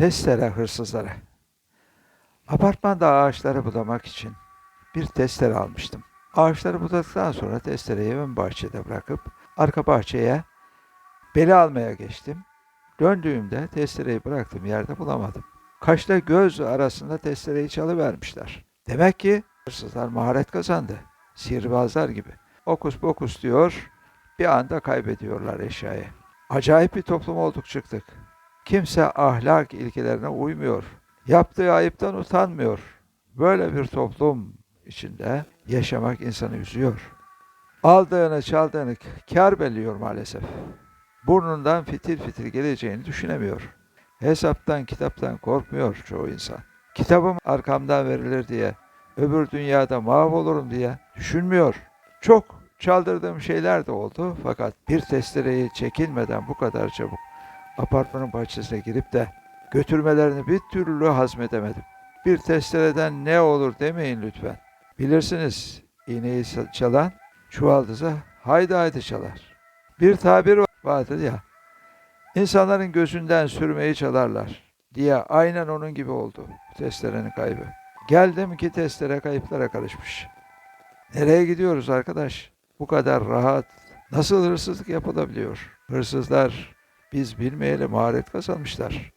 Testere hırsızları. Apartmanda ağaçları budamak için bir testere almıştım. Ağaçları budadıktan sonra testereyi ön bahçede bırakıp arka bahçeye beli almaya geçtim. Döndüğümde testereyi bıraktığım yerde bulamadım. Kaşla göz arasında testereyi çalıvermişler. Demek ki hırsızlar maharet kazandı. Sihirbazlar gibi. Okus pokus diyor, bir anda kaybediyorlar eşyayı. Acayip bir toplum olduk çıktık. Kimse ahlak ilkelerine uymuyor. Yaptığı ayıptan utanmıyor. Böyle bir toplum içinde yaşamak insanı üzüyor. Aldığını çaldığını kar belliyor maalesef. Burnundan fitil fitil geleceğini düşünemiyor. Hesaptan kitaptan korkmuyor çoğu insan. Kitabım arkamdan verilir diye, öbür dünyada mahvolurum diye düşünmüyor. Çok çaldırdığım şeyler de oldu fakat bir testereyi çekinmeden bu kadar çabuk apartmanın bahçesine girip de götürmelerini bir türlü hazmedemedim. Bir testereden ne olur demeyin lütfen. Bilirsiniz iğneyi çalan çuvaldıza haydi haydi çalar. Bir tabir vardır ya, insanların gözünden sürmeyi çalarlar diye aynen onun gibi oldu testerenin kaybı. Geldim ki testere kayıplara karışmış. Nereye gidiyoruz arkadaş? Bu kadar rahat nasıl hırsızlık yapılabiliyor? Hırsızlar biz bilmeyeli maharet kazanmışlar.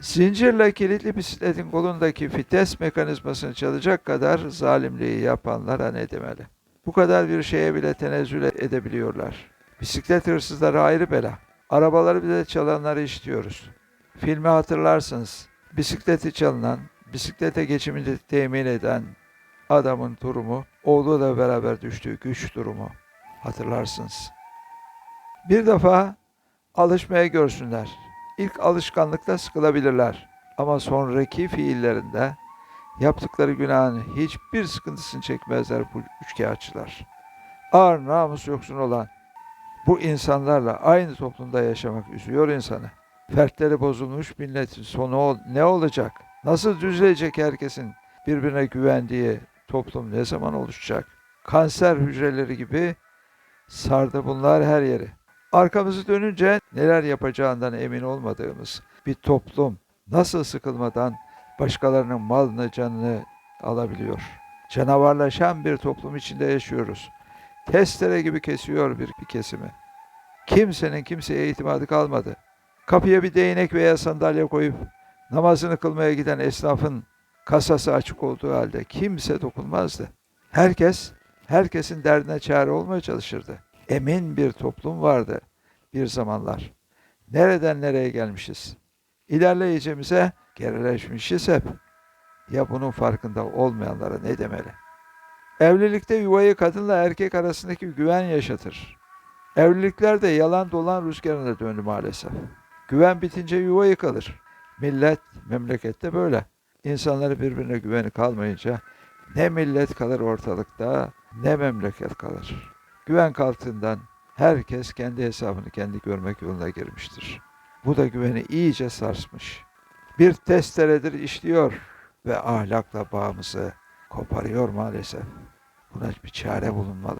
Zincirle kilitli bisikletin kolundaki vites mekanizmasını çalacak kadar zalimliği yapanlara ne demeli? Bu kadar bir şeye bile tenezzül edebiliyorlar. Bisiklet hırsızları ayrı bela. Arabaları bile çalanları işitiyoruz. Filmi hatırlarsınız. Bisikleti çalınan, bisiklete geçimini temin eden adamın durumu, oğluyla beraber düştüğü güç durumu hatırlarsınız. Bir defa alışmaya görsünler. İlk alışkanlıkta sıkılabilirler. Ama sonraki fiillerinde yaptıkları günahın hiçbir sıkıntısını çekmezler bu üçkağıtçılar. Ağır namus yoksun olan bu insanlarla aynı toplumda yaşamak üzüyor insanı. Fertleri bozulmuş milletin sonu ne olacak? Nasıl düzelecek herkesin birbirine güvendiği toplum ne zaman oluşacak? Kanser hücreleri gibi sardı bunlar her yeri. Arkamızı dönünce neler yapacağından emin olmadığımız bir toplum nasıl sıkılmadan başkalarının malını canını alabiliyor? Canavarlaşan bir toplum içinde yaşıyoruz. Testere gibi kesiyor bir, bir kesimi. Kimsenin kimseye itimadı kalmadı. Kapıya bir değnek veya sandalye koyup namazını kılmaya giden esnafın kasası açık olduğu halde kimse dokunmazdı. Herkes, herkesin derdine çare olmaya çalışırdı. Emin bir toplum vardı bir zamanlar. Nereden nereye gelmişiz? İlerleyeceğimize gerileşmişiz hep. Ya bunun farkında olmayanlara ne demeli? Evlilikte yuvayı kadınla erkek arasındaki güven yaşatır. Evlilikler de yalan dolan rüzgarına döndü maalesef. Güven bitince yuva yıkılır. Millet, memlekette böyle. İnsanları birbirine güveni kalmayınca ne millet kalır ortalıkta ne memleket kalır. Güven kalktığından herkes kendi hesabını kendi görmek yoluna girmiştir. Bu da güveni iyice sarsmış. Bir testeredir işliyor ve ahlakla bağımızı koparıyor maalesef. Buna bir çare bulunmalı.